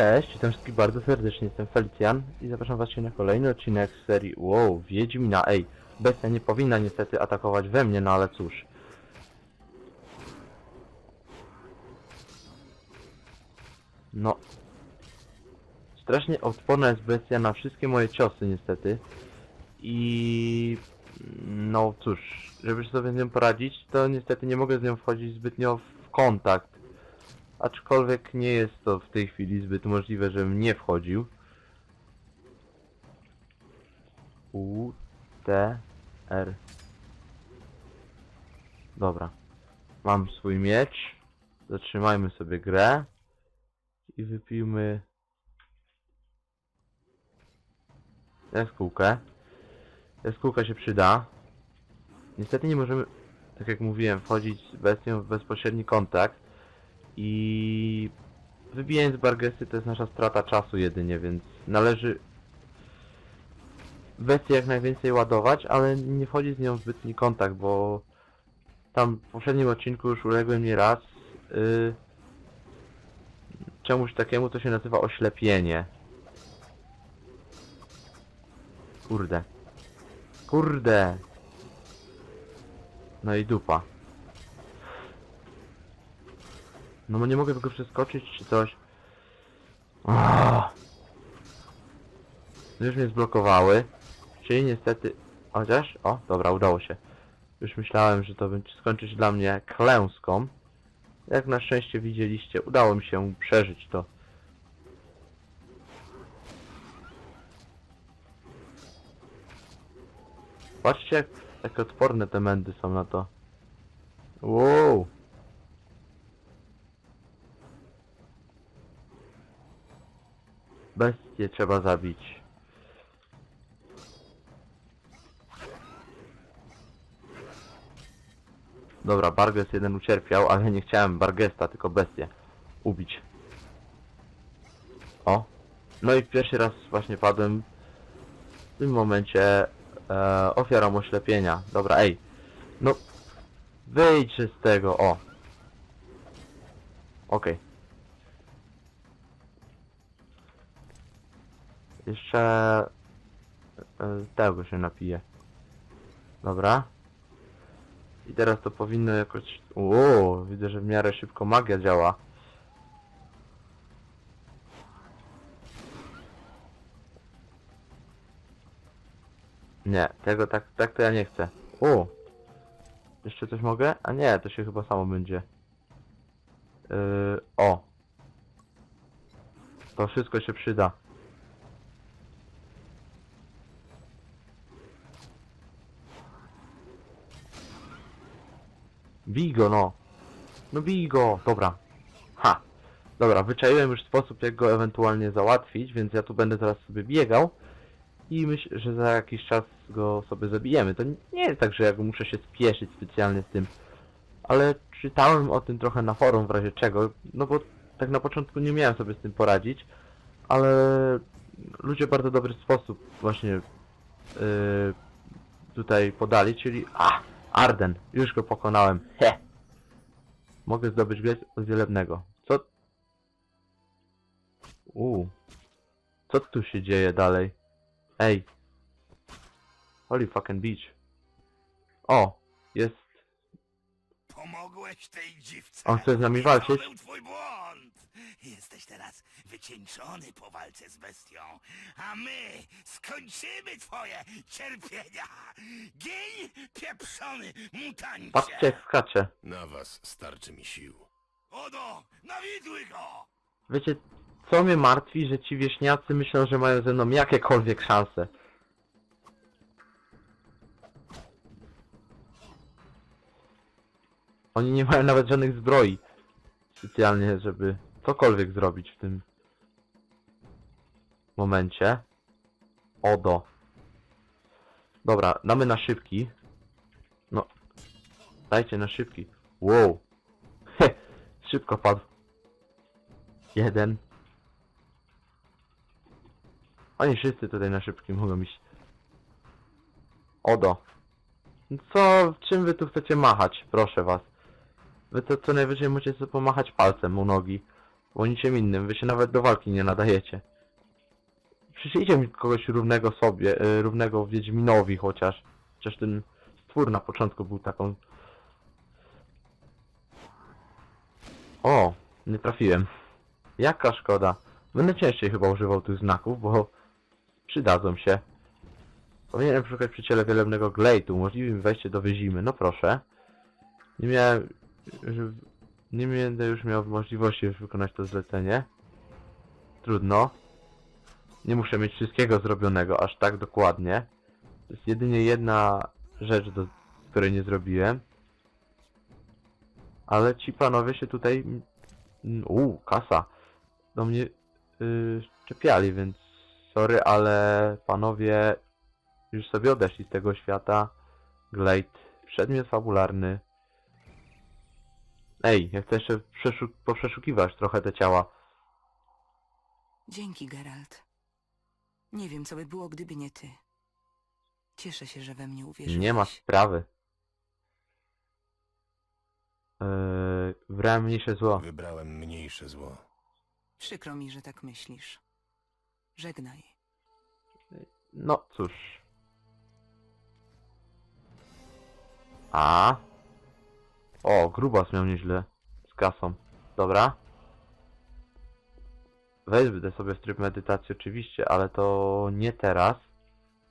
Cześć, witam wszystkich bardzo serdecznie, jestem Felicjan i zapraszam was na kolejny odcinek z serii Wow, Wiedźmina, ej, bestia nie powinna niestety atakować we mnie, no ale cóż. No. Strasznie odporna jest bestia na wszystkie moje ciosy niestety. I... No cóż, żeby sobie z nią poradzić, to niestety nie mogę z nią wchodzić zbytnio w kontakt. Aczkolwiek nie jest to w tej chwili zbyt możliwe, żebym nie wchodził. U, T, R. Dobra. Mam swój miecz. Zatrzymajmy sobie grę. I wypijmy... Jaskółkę. Jaskółka się przyda. Niestety nie możemy, tak jak mówiłem, wchodzić z bestią w bezpośredni kontakt. I wybijając bargesy to jest nasza strata czasu jedynie, więc należy bestię jak najwięcej ładować, ale nie wchodzić z nią w zbytni kontakt, bo tam w poprzednim odcinku już uległem nie raz yy, czemuś takiemu to się nazywa oślepienie. Kurde. Kurde. No i dupa. No bo nie mogę tego przeskoczyć czy coś. Już mnie zblokowały. Czyli niestety... Chociaż... O, dobra, udało się. Już myślałem, że to będzie skończyć dla mnie klęską. Jak na szczęście widzieliście, udało mi się przeżyć to. Patrzcie, jak, jak odporne te mędy są na to. Wow. Bestie trzeba zabić. Dobra, Barges jeden ucierpiał, ale nie chciałem Bargesta, tylko bestię ubić. O. No i pierwszy raz właśnie padłem w tym momencie e, ofiarą oślepienia. Dobra, ej. No. Wyjdźcie z tego, o. Okej. Jeszcze e, tego się napije. Dobra. I teraz to powinno jakoś... Uuu, widzę, że w miarę szybko magia działa. Nie, tego tak, tak to ja nie chcę. U. Jeszcze coś mogę? A nie, to się chyba samo będzie. Yy, o. To wszystko się przyda. Bij go, no. No bij go, dobra. Ha. Dobra, wyczaiłem już sposób, jak go ewentualnie załatwić, więc ja tu będę teraz sobie biegał. I myślę, że za jakiś czas go sobie zabijemy. To nie jest tak, że ja muszę się spieszyć specjalnie z tym. Ale czytałem o tym trochę na forum w razie czego. No bo tak na początku nie miałem sobie z tym poradzić. Ale ludzie bardzo dobry sposób właśnie yy, tutaj podali, czyli... A! Arden, już go pokonałem. He. Mogę zdobyć biec od wielebnego. Co? Uuu. Co tu się dzieje dalej? Ej. Holy fucking beach. O, jest. Pomogłeś tej dziwce. On chce z nami walczyć? To był twój błąd. Jesteś teraz wycieńczony po walce z bestią, a my skończymy twoje cierpienia. Gin pieprzony mutancie. Patrzcie jak skacze. Na was starczy mi sił. Odo, nawiduj go. Wiecie, co mnie martwi, że ci wieśniacy myślą, że mają ze mną jakiekolwiek szanse. Oni nie mają nawet żadnych zbroi. Specjalnie, żeby cokolwiek zrobić w tym momencie. Odo. Dobra, damy na szybki. No. Dajcie na szybki. Wow. Szybko padł. Jeden. Oni wszyscy tutaj na szybkim mogą iść. Odo. Co, czym wy tu chcecie machać? Proszę was. Wy to co najwyżej możecie sobie pomachać palcem u nogi. Bo niczym innym, wy się nawet do walki nie nadajecie. Przyślijcie mi kogoś równego sobie, y, równego Wiedźminowi chociaż. Chociaż ten stwór na początku był taką... O, nie trafiłem. Jaka szkoda. Będę częściej chyba używał tych znaków, bo przydadzą się. Powinienem szukać przy ciele wielebnego glejtu, umożliwi mi wejście do wyzimy. No proszę. Nie miałem... Nie będę już miał możliwości wykonać to zlecenie. Trudno. Nie muszę mieć wszystkiego zrobionego aż tak dokładnie. To jest jedynie jedna rzecz, do której nie zrobiłem. Ale ci panowie się tutaj... mm, Uuu, kasa. Do mnie yy, czepiali, więc sorry, ale panowie już sobie odeszli z tego świata. Glade, przedmiot fabularny. Ej, ja chcę jeszcze przeszuk- poprzeszukiwać trochę te ciała. Dzięki, Geralt. Nie wiem, co by było, gdyby nie ty. Cieszę się, że we mnie uwierzyłeś. Nie ma sprawy. Yy, wybrałem mniejsze zło. Wybrałem mniejsze zło. Przykro mi, że tak myślisz. Żegnaj. No cóż. A. O, grubas miał nieźle z kasą. Dobra. Wejdę sobie w tryb medytacji oczywiście, ale to nie teraz.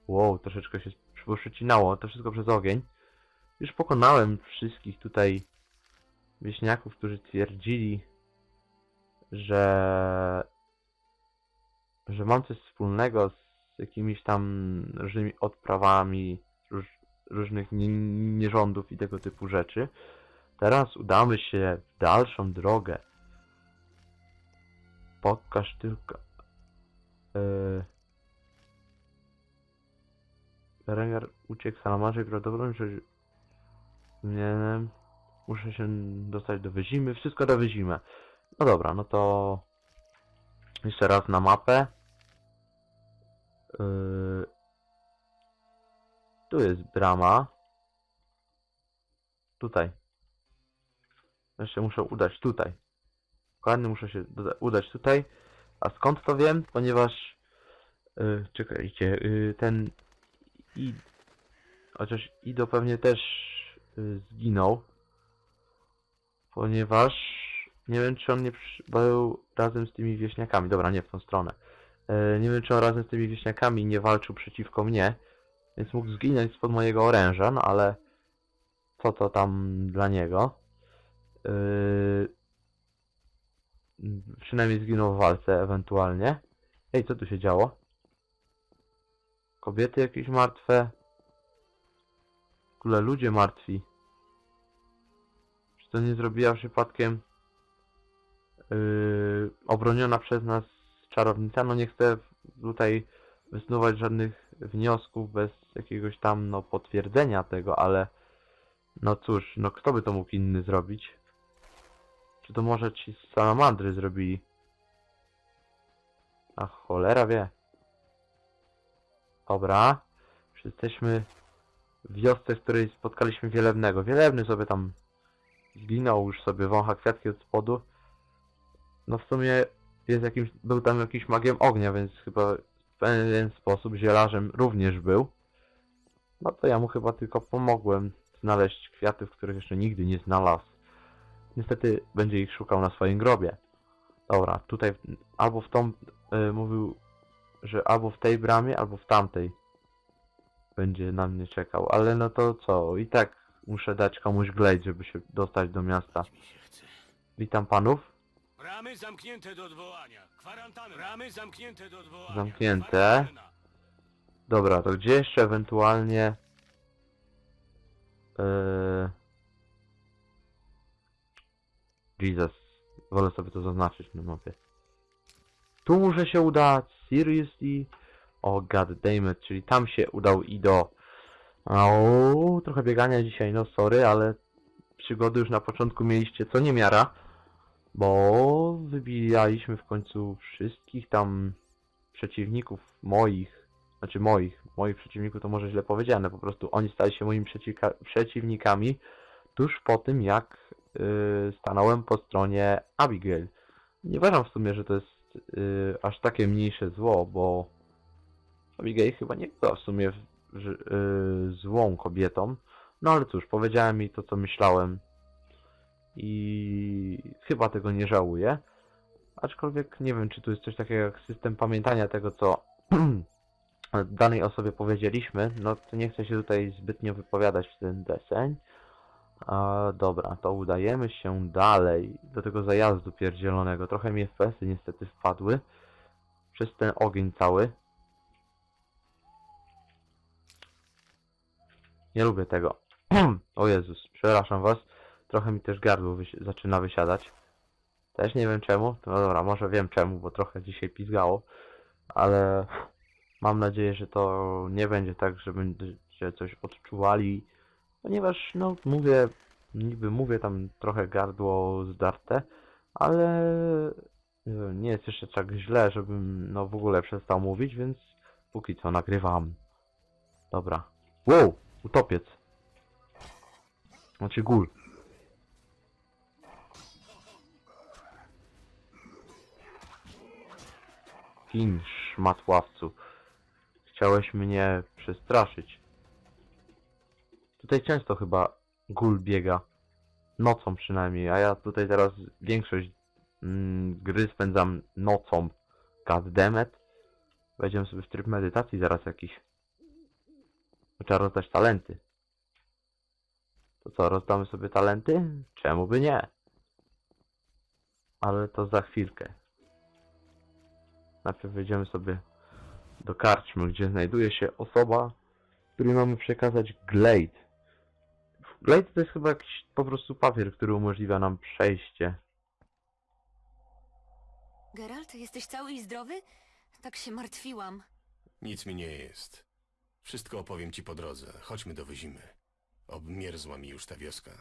Wow, troszeczkę się przycinało. To wszystko przez ogień. Już pokonałem wszystkich tutaj wieśniaków, którzy twierdzili, że że mam coś wspólnego z jakimiś tam różnymi odprawami róż, różnych nie, nierządów i tego typu rzeczy. Teraz udamy się w dalszą drogę. Pokaż tylko... Yy... Berengar uciekł salamarze i prawdopodobnie. Nie. Muszę się dostać do Wyzimy. Wszystko do Wyzimy. No dobra, no to... Jeszcze raz na mapę. Yy... Tu jest brama. Tutaj. Jeszcze muszę udać tutaj. Dokładnie muszę się udać tutaj. A skąd to wiem? Ponieważ... Yy, czekajcie, yy, ten... I... Chociaż Ido pewnie też yy, zginął. Ponieważ... Nie wiem, czy on nie był razem z tymi wieśniakami. Dobra, nie w tą stronę. E, nie wiem, czy on razem z tymi wieśniakami nie walczył przeciwko mnie, więc mógł zginąć spod mojego oręża, no ale co to tam dla niego? E, przynajmniej zginął w walce ewentualnie. Ej, co tu się działo? Kobiety jakieś martwe? W ogóle ludzie martwi. Czy to nie zrobiła przypadkiem yy, obroniona przez nas czarownica? No nie chcę tutaj wysnuwać żadnych wniosków bez jakiegoś tam no potwierdzenia tego, ale no cóż, no kto by to mógł inny zrobić? Czy to może ci z salamandry zrobili? A cholera wie. Dobra. Już jesteśmy w wiosce, w której spotkaliśmy Wielebnego. Wielebny sobie tam zginął, już sobie wącha kwiatki od spodu. No w sumie jest jakimś, był tam jakiś magiem ognia, więc chyba w pewien sposób zielarzem również był. No to ja mu chyba tylko pomogłem znaleźć kwiaty, w których jeszcze nigdy nie znalazł. Niestety będzie ich szukał na swoim grobie. Dobra, tutaj albo w tą y, mówił, że albo w tej bramie, albo w tamtej będzie na mnie czekał. Ale no to co, i tak muszę dać komuś glejt, żeby się dostać do miasta. Witam panów. Bramy zamknięte do odwołania. Kwarantanna. Bramy zamknięte do odwołania. Zamknięte. Dobra, to gdzie jeszcze ewentualnie... Yy... Jesus. Wolę sobie to zaznaczyć na mapie. Tu muszę się udać. Seriously? O god damn it, czyli tam się udał i do... Au, trochę biegania dzisiaj, no sorry, ale przygody już na początku mieliście co niemiara, bo wybijaliśmy w końcu wszystkich tam przeciwników moich, znaczy moich, moich przeciwników to może źle powiedziane, po prostu oni stali się moimi przeciwnikami tuż po tym, jak stanąłem po stronie Abigail. Nie uważam w sumie, że to jest y, aż takie mniejsze zło, bo Abigail chyba nie była w sumie y, złą kobietą. No ale cóż, powiedziałem mi to, co myślałem i chyba tego nie żałuję. Aczkolwiek nie wiem, czy tu jest coś takiego jak system pamiętania tego, co danej osobie powiedzieliśmy. No to nie chcę się tutaj zbytnio wypowiadać w ten deseń. A, dobra, to udajemy się dalej do tego zajazdu pierdzielonego. Trochę mi FPS-y niestety wpadły przez ten ogień cały. Nie lubię tego. o Jezus, przepraszam was. Trochę mi też gardło wysi- zaczyna wysiadać. Też nie wiem czemu. No dobra, może wiem czemu, bo trochę dzisiaj pizgało. Ale mam nadzieję, że to nie będzie tak, że będziecie coś odczuwali. Ponieważ, no, mówię, niby mówię tam trochę gardło zdarte, ale nie jest jeszcze tak źle, żebym, no, w ogóle przestał mówić, więc póki co nagrywam. Dobra. Wow! Utopiec. Znaczy gól. Kin, szmatławcu. Chciałeś mnie przestraszyć. Tutaj często chyba gól biega. Nocą przynajmniej, a ja tutaj teraz większość mm, gry spędzam nocą. Goddammit. Wejdziemy sobie w tryb medytacji zaraz jakiś. Trzeba rozdać talenty. To co, rozdamy sobie talenty? Czemu by nie? Ale to za chwilkę. Najpierw wejdziemy sobie do karczmy, gdzie znajduje się osoba, której mamy przekazać Glade. Glade to jest chyba jakiś po prostu papier, który umożliwia nam przejście. Geralt, jesteś cały i zdrowy? Tak się martwiłam. Nic mi nie jest. Wszystko opowiem ci po drodze. Chodźmy do Wyzimy. Obmierzła mi już ta wioska.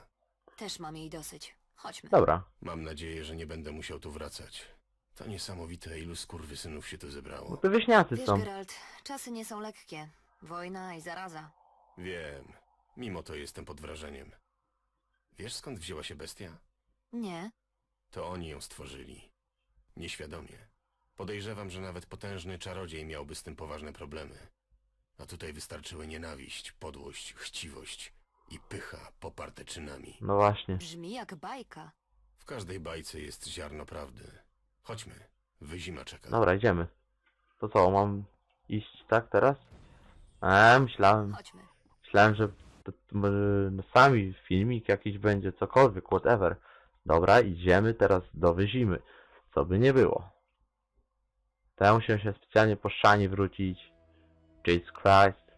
Też mam jej dosyć. Chodźmy. Dobra, Mam nadzieję, że nie będę musiał tu wracać. To niesamowite, ilu skurwysynów się tu no zebrało. to wieśniacy Wiesz, są. Geralt, czasy nie są lekkie. Wojna i zaraza. Wiem. Mimo to jestem pod wrażeniem. Wiesz skąd wzięła się bestia? Nie. To oni ją stworzyli. Nieświadomie. Podejrzewam, że nawet potężny czarodziej miałby z tym poważne problemy. A tutaj wystarczyły nienawiść, podłość, chciwość i pycha poparte czynami. No właśnie. Brzmi jak bajka. W każdej bajce jest ziarno prawdy. Chodźmy. Wyzima czeka. Dobra, idziemy. To co, mam iść tak teraz? Eee, myślałem, Chodźmy. myślałem, że no sami filmik jakiś będzie, cokolwiek, whatever. Dobra, idziemy teraz do Wyzimy. Co by nie było. To ja musiałem się specjalnie po Szani wrócić. Jesus Christ.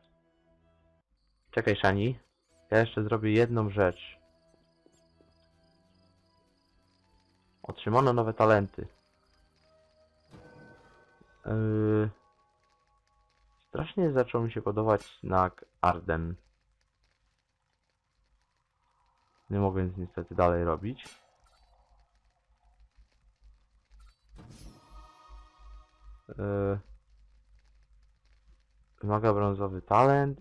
Czekaj, Szani. Ja jeszcze zrobię jedną rzecz. Otrzymano nowe talenty. Yy... Strasznie zaczął mi się podobać znak Arden. Nie mogę nic niestety dalej robić. Yy... Wymaga brązowy talent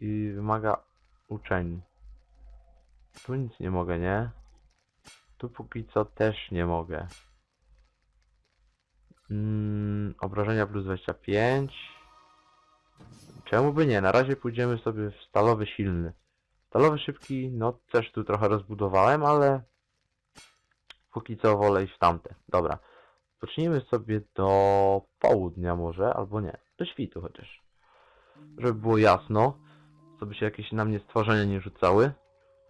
i wymaga uczeń. Tu nic nie mogę, nie? Tu póki co też nie mogę. Mm, obrażenia plus 25. Czemu by nie? Na razie pójdziemy sobie w stalowy silny. Stalowy szybki, no też tu trochę rozbudowałem, ale póki co wolę iść w tamte. Dobra. Pocznijmy sobie do południa może, albo nie. Do świtu chociaż. Żeby było jasno, co by się jakieś na mnie stworzenia nie rzucały.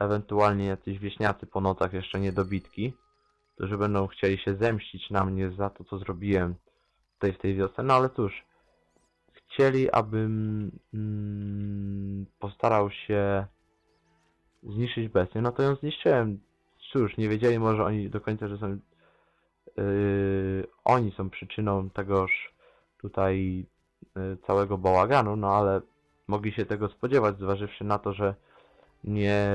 Ewentualnie jacyś wieśniacy po nocach jeszcze niedobitki, którzy będą chcieli się zemścić na mnie za to, co zrobiłem tutaj w tej wiosce. No ale cóż, chcieli, abym mm, postarał się zniszczyć bestię, no to ją zniszczyłem. Cóż, nie wiedzieli może oni do końca, że są yy, oni są przyczyną tegoż tutaj yy, całego bałaganu, no ale mogli się tego spodziewać, zważywszy na to, że nie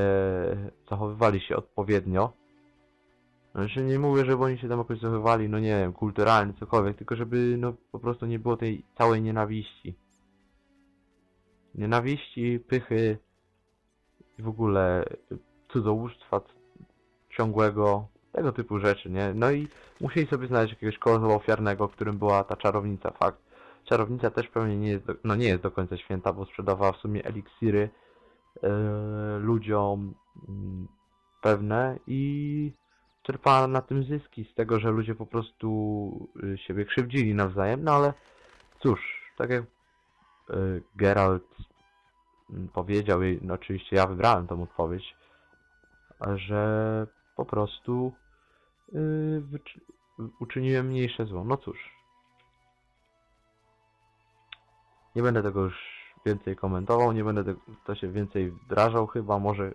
zachowywali się odpowiednio. Znaczy nie mówię, żeby oni się tam jakoś zachowywali, no nie wiem, kulturalnie, cokolwiek, tylko żeby no po prostu nie było tej całej nienawiści. Nienawiści, pychy i w ogóle cudzołóstwa c- ciągłego Tego typu rzeczy, nie? No i musieli sobie znaleźć jakiegoś kozła ofiarnego, którym była ta czarownica, fakt. Czarownica też pewnie nie jest do, no nie jest do końca święta, bo sprzedawała w sumie eliksiry e, ludziom mm, pewne i czerpała na tym zyski z tego, że ludzie po prostu y, siebie krzywdzili nawzajem, no ale cóż, tak jak y, Geralt powiedział jej, no oczywiście ja wybrałem tą odpowiedź, że po prostu y, wyczy- uczyniłem mniejsze zło. No cóż. Nie będę tego już więcej komentował, nie będę to się więcej wdrażał chyba, może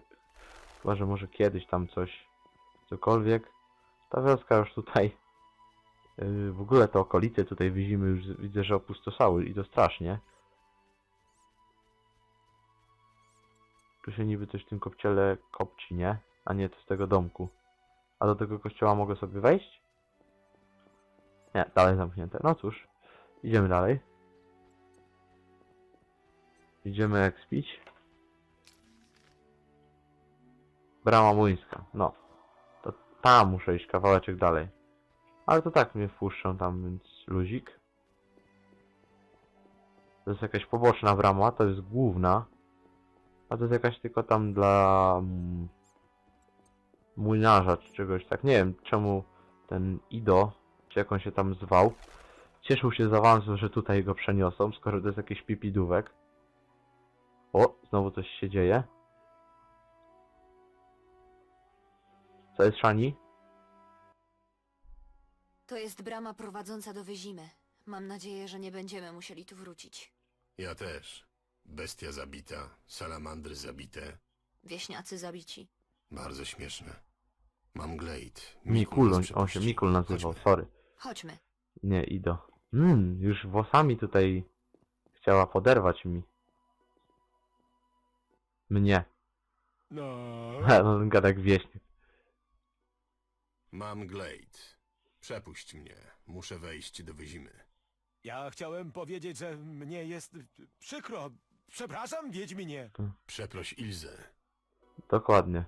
chyba, że może kiedyś tam coś, cokolwiek. Ta wioska już tutaj, yy, w ogóle te okolice tutaj widzimy już, widzę, że opustoszały i to strasznie. Tu się niby coś w tym kopciele kopci, nie? A nie, to z tego domku. A do tego kościoła mogę sobie wejść? Nie, dalej zamknięte. No cóż, idziemy dalej. Idziemy ekspić. Brama młyńska, no. To tam muszę iść kawałeczek dalej. Ale to tak mnie wpuszczą tam, więc luzik. To jest jakaś poboczna brama, to jest główna. A to jest jakaś tylko tam dla mm, młynarza czy czegoś tak. Nie wiem czemu ten Ido, czy jak on się tam zwał, cieszył się z awansu, że tutaj go przeniosą, skoro to jest jakiś pipidówek. O, znowu coś się dzieje. Co jest Shani? To jest brama prowadząca do Wyzimy. Mam nadzieję, że nie będziemy musieli tu wrócić. Ja też. Bestia zabita, salamandry zabite. Wieśniacy zabici. Bardzo śmieszne. Mam Glade. Mikul, nas on, on się przepuści. Mikul nazywał, Chodźmy. sorry. Chodźmy. Nie, Ido. Mmm, już włosami tutaj chciała poderwać mi. Mnie. No. no, ten gadek wieśniak. Mam Glade. Przepuść mnie. Muszę wejść do wyzimy. Ja chciałem powiedzieć, że mnie jest przykro. Przepraszam, Wiedźminie. Przeproś Ilzę. Dokładnie.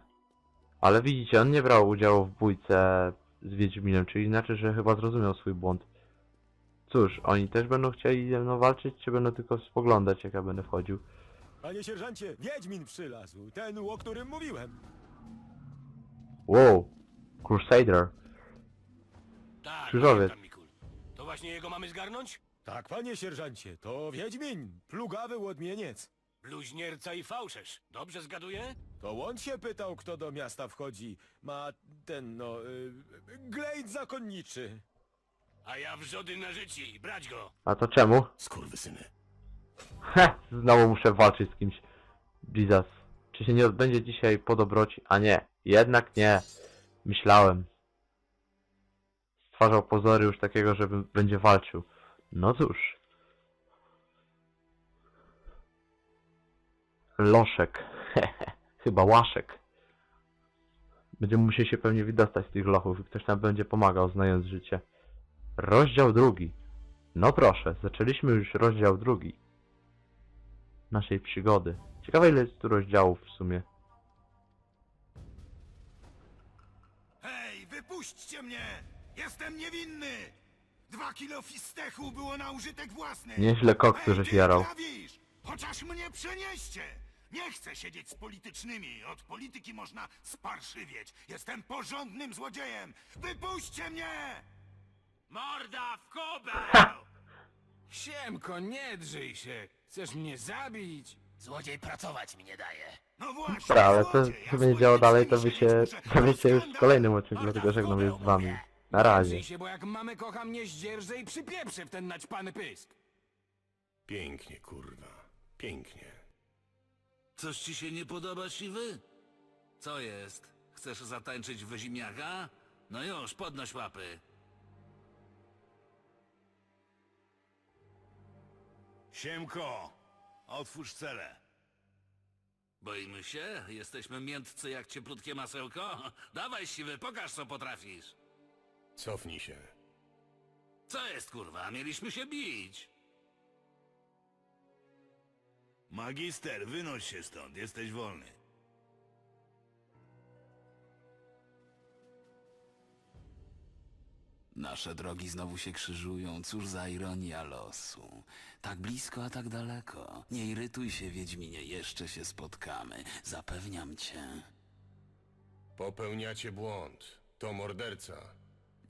Ale widzicie, on nie brał udziału w bójce z Wiedźminem, czyli znaczy, że chyba zrozumiał swój błąd. Cóż, oni też będą chcieli ze mną walczyć, czy będą tylko spoglądać, jak ja będę wchodził? Panie sierżancie, Wiedźmin przylazł. Ten, o którym mówiłem. Wow! Crusader. Tak, Krzyżowiec. pamiętam, Mikul. To właśnie jego mamy zgarnąć? Tak, panie sierżancie, to Wiedźmin, plugawy łodmieniec. Bluźnierca i fałszerz. Dobrze zgaduję? To on się pytał, kto do miasta wchodzi. Ma ten, no, y, glejt zakonniczy. A ja wrzody na życi. Brać go. A to czemu? Skurwysyny. Heh, znowu muszę walczyć z kimś. Jesus. Czy się nie odbędzie dzisiaj po dobroci? A nie, jednak nie. Myślałem. Stwarzał pozory już takiego, że będzie walczył. No cóż. Loszek. Chyba łaszek. Będziemy musieli się pewnie wydostać z tych lochów i ktoś nam będzie pomagał, znając życie. Rozdział drugi. No proszę, zaczęliśmy już rozdział drugi naszej przygody. Ciekawe ile jest tu rozdziałów w sumie. Hej, wypuśćcie mnie! Jestem niewinny! Dwa kilo fistechu było na użytek własny! Nieźle koksu, żeś jarał. prawisz! Chociaż mnie przenieście! Nie chcę siedzieć z politycznymi. Od polityki można sparszywieć. Jestem porządnym złodziejem. Wypuśćcie mnie! Morda w kubę! Siemko, nie drzyj się. Chcesz mnie zabić? Złodziej pracować mi nie daje. No właśnie, Dobra, ale to złodziej, co a będzie z działo dalej, to wiecie, siedzieć to muszę. wiecie już w kolejnym odcinku, dlatego żegnam się z wami. Na Nie razie. się, bo jak mamy kocha mnie zdzierżę i przypieprzę w ten naćpany pysk. Pięknie, kurwa. Pięknie. Coś ci się nie podoba, siwy? Co jest? Chcesz zatańczyć w zimiaka? No już, podnoś łapy. Siemko, otwórz celę. Boimy się? Jesteśmy miętcy jak cieplutkie masełko? Dawaj, siwy, pokaż co potrafisz. Cofnij się. Co jest, kurwa? Mieliśmy się bić. Magister, wynoś się stąd, jesteś wolny. Nasze drogi znowu się krzyżują, cóż za ironia losu. Tak blisko, a tak daleko. Nie irytuj się, Wiedźminie, jeszcze się spotkamy. Zapewniam cię. Popełniacie błąd. To morderca.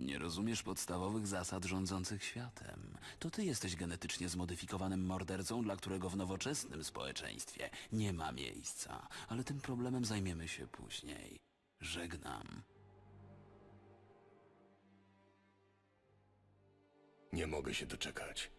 Nie rozumiesz podstawowych zasad rządzących światem. To ty jesteś genetycznie zmodyfikowanym mordercą, dla którego w nowoczesnym społeczeństwie nie ma miejsca. Ale tym problemem zajmiemy się później. Żegnam. Nie mogę się doczekać.